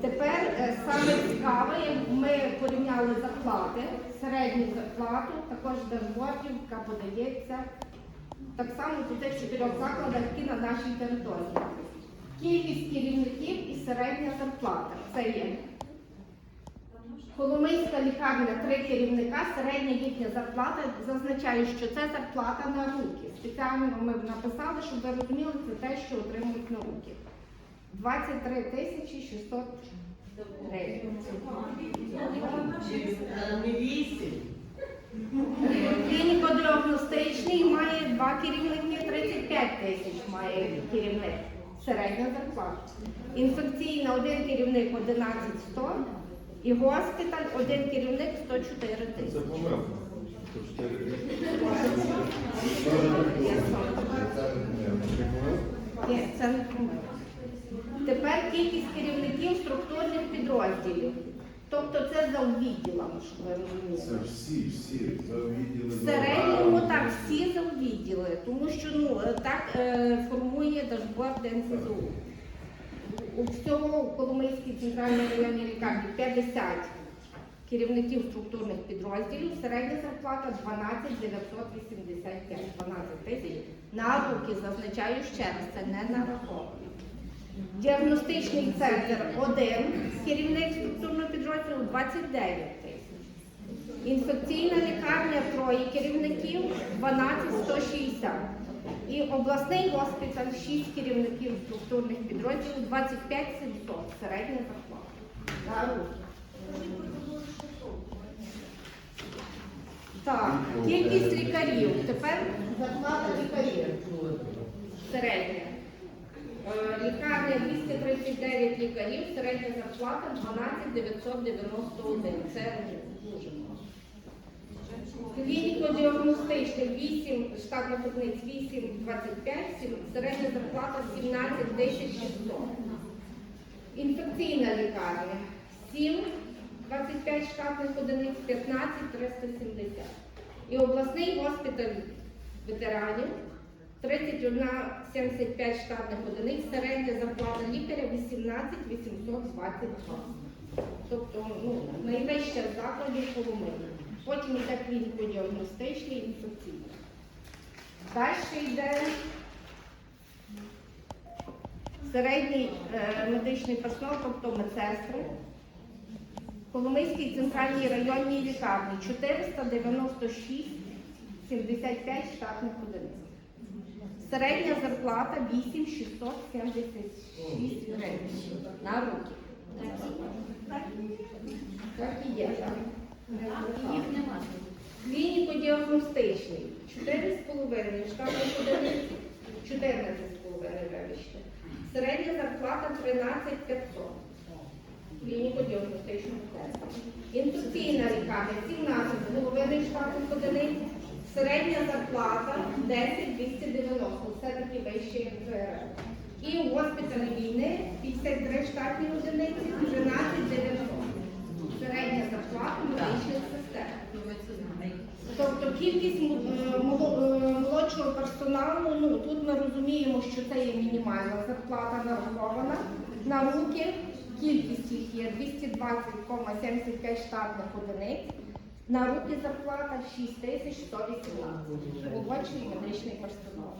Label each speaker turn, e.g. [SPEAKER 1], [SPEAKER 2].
[SPEAKER 1] Тепер е, саме цікаве, ми порівняли зарплати, середню зарплату, також дашбордів, яка подається, так само по тих чотирьох закладах, які на нашій території. Кількість керівників і середня зарплата. Це є Коломийська лікарня, три керівника, середня їхня зарплата. Зазначаю, що це зарплата на руки. Спеціально ми написали, щоб ви розуміли, це те, що отримують на. 23 тисячі 600 гривень.
[SPEAKER 2] Не.
[SPEAKER 1] Клініко-діагностичний має два керівники, 35 тисяч має керівник. Середня зарплата. Інфекційна один керівник 11 100 і госпіталь один керівник 104 тисячі.
[SPEAKER 3] помилка.
[SPEAKER 1] Ні, це не помилка. Тепер кількість керівників структурних підрозділів. Тобто це за відділами, щоб ви розуміли.
[SPEAKER 3] Це всі, всі за відділи.
[SPEAKER 1] В середньому так всі завідділи, тому що ну так е, формує дашборд НСЗУ. У всьому Коломийській центральній районній лікарні 50 керівників структурних підрозділів, середня зарплата 12 985, 12 тисяч. На руки зазначаю ще раз, це не нараховано. Діагностичний центр один, керівник структурного підрозділу 29 тисяч. Інфекційна лікарня троє керівників 12 160. І обласний госпіталь 6 керівників структурних підрозділів 25 700. Середня зарплата. Так, кількість лікарів. Тепер зарплата лікарів. Середня. Е, Лікарня 239 лікарів, середня зарплата 12 991. Це дуже мало. Клініко-діагностичних 8 штатних одиниць 8 25, середня зарплата 17 10 600. Інфекційна лікарня 7 25 штатних одиниць 15 370. І обласний госпіталь ветеранів 31 75 штатних одиниць, середня зарплата лікаря 18 822. Тобто ну, найвища закладів Коломиї. Потім йде клініко-діагностичний інфекційний. Далі йде середній е, медичний персонал, тобто медсестри. Коломийській центральній районній лікарні 496 75 штатних одиниць. Середня зарплата 8 676 гривень на руки. Так і є, так. Їх нема. Клініко-діагностичний 4,5 штатних одиниць, 14,5 вибачте. Середня зарплата 13 500. Клініко-діагностичного центру. Інфекційна лікарня 17,5 штатних одиниць. Середня зарплата 10 290, все-таки вище як І у госпіталі війни 53 штатні одиниці, 13 90. Середня зарплата медичних сестер. Тобто кількість е, е, молодшого персоналу, ну тут ми розуміємо, що це є мінімальна зарплата нарахована на руки. Кількість їх є 220,75 штатних одиниць. На руки зарплата 6118. Молодший медичний персонал.